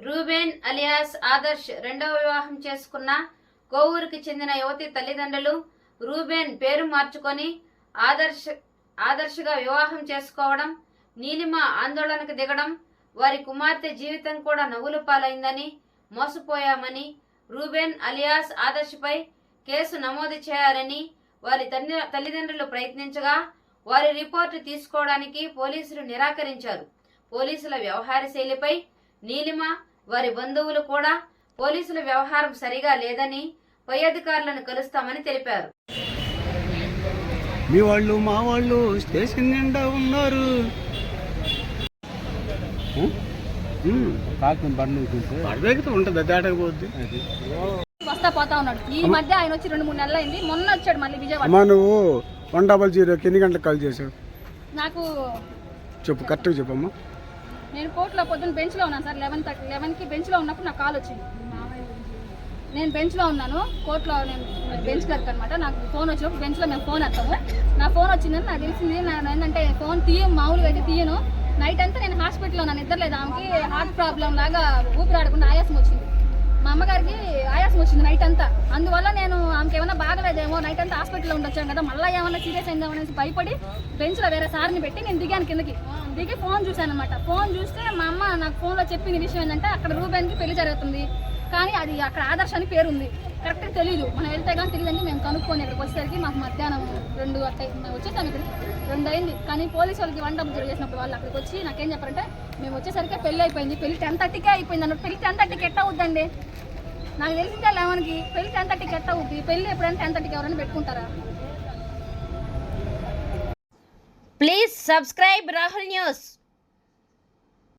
Reuben alias Adarsh రెండవ వివాహం చేసుకున్న కోవూరుకి చెందిన యువతి తల్లిదండ్రులు రూబేన్ పేరు మార్చుకొని ఆదర్శ్ ఆదర్శగా వివాహం చేసుకోవడం నీలిమ ఆందోళనకు దిగడం వారి కుమార్తె జీవితం కూడా నవ్వులు పాలైందని మోసపోయామని రూబేన్ అలియాస్ ఆదర్శపై కేసు నమోదు చేయాలని వారి తల్లి తల్లిదండ్రులు ప్రయత్నించగా వారి రిపోర్టు తీసుకోవడానికి పోలీసులు నిరాకరించారు. పోలీసుల వ్యవహార శైలిపై నీలిమ వారి బంధువులు కూడా పోలీసుల వ్యవహారం సరిగా లేదని పై అధికారులను కలుస్తామని తెలిపారు. మీ వాళ్ళు మా వాళ్ళు స్టేషన్ నిండా ఉన్నారు. పడవేగితే ఉంటుంది దాటకపోద్ది వస్తా పోతా. ఉన్నాడు. ఈ మధ్య ఆయన వచ్చి రెండు మూడు నెలలు అయింది. మొన్న వచ్చాడు మళ్ళీ విజయవాడ. అమ్మా నువ్వు వన్ డబల్ జీరోకి ఎన్ని గంటలకు కాల్ చేసావు నాకు చెప్పు కరెక్ట్గా చెప్పమ్మా నేను కోర్టులో పొద్దున్న బెంచ్లో ఉన్నాను సార్ లెవెన్ థర్టీ లెవెన్కి బెంచ్లో ఉన్నప్పుడు నాకు కాల్ వచ్చింది. నేను బెంచ్లో ఉన్నాను కోర్టులో నేను బెంచ్ క్లర్క్ అనమాట నాకు ఫోన్ వచ్చినప్పుడు బెంచ్లో మేము ఫోన్ ఎత్తాము. నా ఫోన్ వచ్చిందని నాకు తెలిసింది. నేను ఏంటంటే ఫోన్ తీయను మామూలుగా అయితే తీయను. నైట్ అంతా నేను హాస్పిటల్లో ఉన్నాను నిద్రలేదు ఆమెకి హార్ట్ ప్రాబ్లం లాగా ఊపిరాడకుండా ఆయాసం వచ్చింది. మా అమ్మగారికి ఆయాసం వచ్చింది నైట్ అంతా. అందువల్ల నేను ఆమెకి ఏమైనా బాగలేదేమో నైట్ అంతా హాస్పిటల్లో ఉండొచ్చాం కదా మళ్ళీ ఏమైనా సీరియస్ అయిందేమో అనేసి భయపడి బెంచ్లో వేరే సార్ని పెట్టి నేను దిగాను కిందకి. దిగి ఫోన్ చూశాను అనమాట ఫోన్ చూస్తే మా అమ్మ నాకు ఫోన్లో చెప్పిన విషయం ఏంటంటే అక్కడ రూబెన్కి పెళ్ళి జరుగుతుంది. కానీ అది అక్కడ ఆదర్శ అని పేరు ఉంది కరెక్ట్గా తెలియదు మనం వెళ్తే కానీ తెలియదని మేము కనుక్కొని ఇక్కడికి వచ్చేసరికి మాకు మధ్యాహ్నం రెండు అట్లా మేము వచ్చేసాం ఇక్కడికి. రెండు అయింది. కానీ పోలీసు వాళ్ళకి వన్ డబ్బు చేసినప్పుడు వాళ్ళు అక్కడికి వచ్చి నాకేం చెప్పారంటే మేము వచ్చేసరికి పెళ్ళి అయిపోయింది. పెళ్ళి టెన్ థర్టీకే అయిపోయింది అన్నట్టు. పెళ్ళి టెన్ థర్టీకి ఎట్ట అవుద్దండి? నాకు తెలిసిందే లెవెన్కి పెళ్ళి టెన్ థర్టీకి ఎట్ట అవుతుంది పెళ్ళి ఎప్పుడైనా టెన్ థర్టీకి ఎవరైనా పెట్టుకుంటారా? Please subscribe Rahul news